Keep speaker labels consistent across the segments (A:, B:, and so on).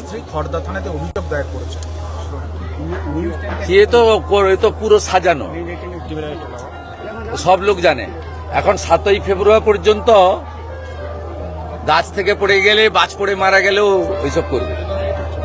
A: স্ত্রী খড়দা থানাতে অভিযোগ দায়ের করেছে।
B: সে তো এ তো পুরো সাজানো। সব লোক জানে। এখন সাতই ফেব্রুয়ারি পর্যন্ত গাছ থেকে পড়ে গেলে, বাজ পড়ে মারা গেলেও ওইসব করবে।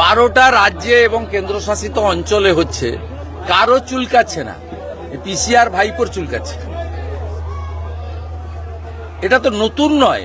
B: বারোটা রাজ্যে এবং কেন্দ্রশাসিত অঞ্চলে হচ্ছে, কারও চুলকাচ্ছে না। পিসিআর ভাইপোর চুলকাচ্ছে। এটা তো নতুন নয়।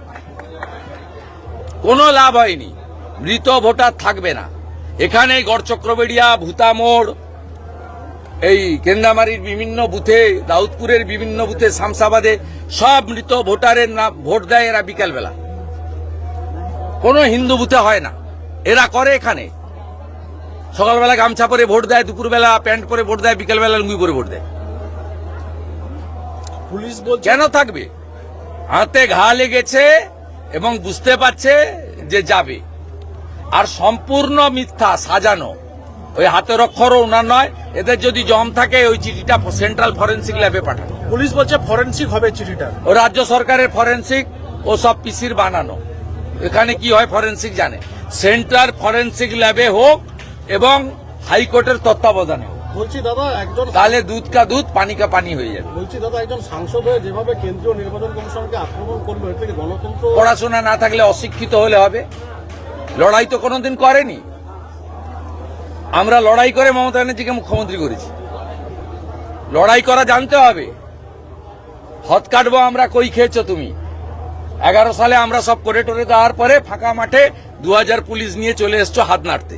B: কোনো লাভ হয়নি। মৃত ভোটার থাকবে না। এখানে গড়চক্রবেড়িয়া ভূতামোড় এই কেন্দামারির বিভিন্ন বুথে দাউদপুরের বিভিন্ন বুথে শামসাবাদে সব মৃত ভোটারের নাম ভোট দেয় এরা বিকালবেলা। কোনো হিন্দু বুথে হয় না। এরা করে এখানে। সকালবেলা গামছা পরে ভোট দেয় দুপুরবেলা প্যান্ট পরে ভোট দেয় বিকালবেলা লুঙ্গি পরে ভোট দেয়।
A: পুলিশ
B: কেন থাকবে? হাতে ঘা লেগেছে এবং বুঝতে পারছে যে যাবে। আর সম্পূর্ণ মিথ্যা সাজানো। ওই হাতের অক্ষরও ওনার নয় এদের যদি জম থাকে ওই চিঠিটা সেন্ট্রাল ফরেন্সিক ল্যাবে পাঠানো।
A: পুলিশ বলছে ফরেন্সিক হবে চিঠিটা।
B: ও রাজ্য সরকারের ফরেন্সিক ও সব পিসির বানানো। এখানে কি হয় ফরেন্সিক জানে। সেন্ট্রাল ফরেন্সিক ল্যাবে হোক এবং হাইকোর্টের তত্ত্বাবধানে হোক।
C: বলছি দাদা একজন
B: তাহলে দুধ কা দুধ পানি কা পানি হয়ে যাবে।
C: বলছি দাদা একজন সাংসদ হয়ে যেভাবে কেন্দ্রীয় নির্বাচন কমিশনকে আক্রমণ করল এর থেকে গণতন্ত্র
B: পড়াশোনা না থাকলে অশিক্ষিত হলে হবে। লড়াই তো কোনোদিন করেনি। আমরা লড়াই করে মমতা ব্যানার্জিকে মুখ্যমন্ত্রী করেছি। লড়াই করা জানতে হবে। হত কাটবো আমরা কই খেয়েছো তুমি? এগারো সালে আমরা সব করে টোরে দেওয়ার পরে ফাঁকা মাঠে দু হাজার পুলিশ নিয়ে চলে এসছো হাত নাড়তে।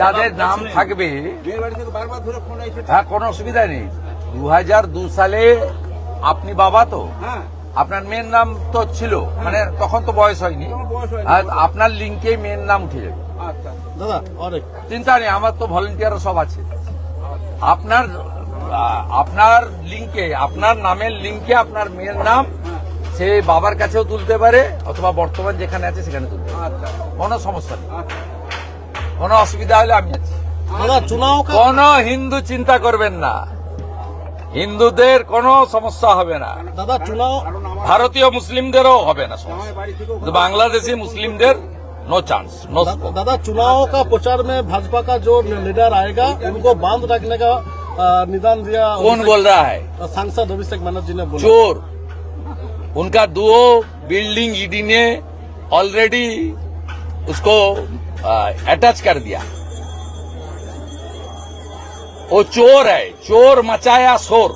B: যাদের নাম থাকবে হ্যাঁ কোনো অসুবিধা নেই। দু সালে আপনি বাবা তো? আপনার মেয়ের নাম তো ছিল মানে তখন তো বয়স হয়নি। হ্যাঁ, আপনার লিঙ্কে মেয়ের নাম উঠে যাবে। চিন্তা নেই আমার তো ভলেন্টিয়ার সব আছে। আপনার আপনার লিঙ্কে আপনার নামের লিঙ্কে আপনার মেয়ের নাম সে বাবার কাছেও তুলতে পারে অথবা বর্তমান যেখানে আছে সেখানে তুলতে পারে। কোনো সমস্যা নেই। কোনো অসুবিধা হলে আমি আছি
C: दादा चुनाव का
B: কোন হিন্দু চিন্তা করবেন না হিন্দুদের কোনো সমস্যা হবে না
C: दादा चुनाव
B: ভারতীয় মুসলিমদেরও হবে না সমস্যা কিন্তু বাংলাদেশি মুসলিমদের नो चांस नो
C: दा- दादा चुनाव का प्रचार में भाजपा का जो लीडर आएगा उनको बांध रखने का आ, निदान दिया
B: कौन बोल रहा है
C: सांसद अभिषेक बनर्जी ने बोला
B: चोर उनका दो बिल्डिंग ईडी ने ऑलरेडी उसको अटैच कर दिया। वो चोर है चोर मचाया शोर।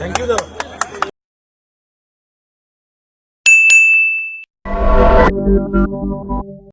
A: Thank you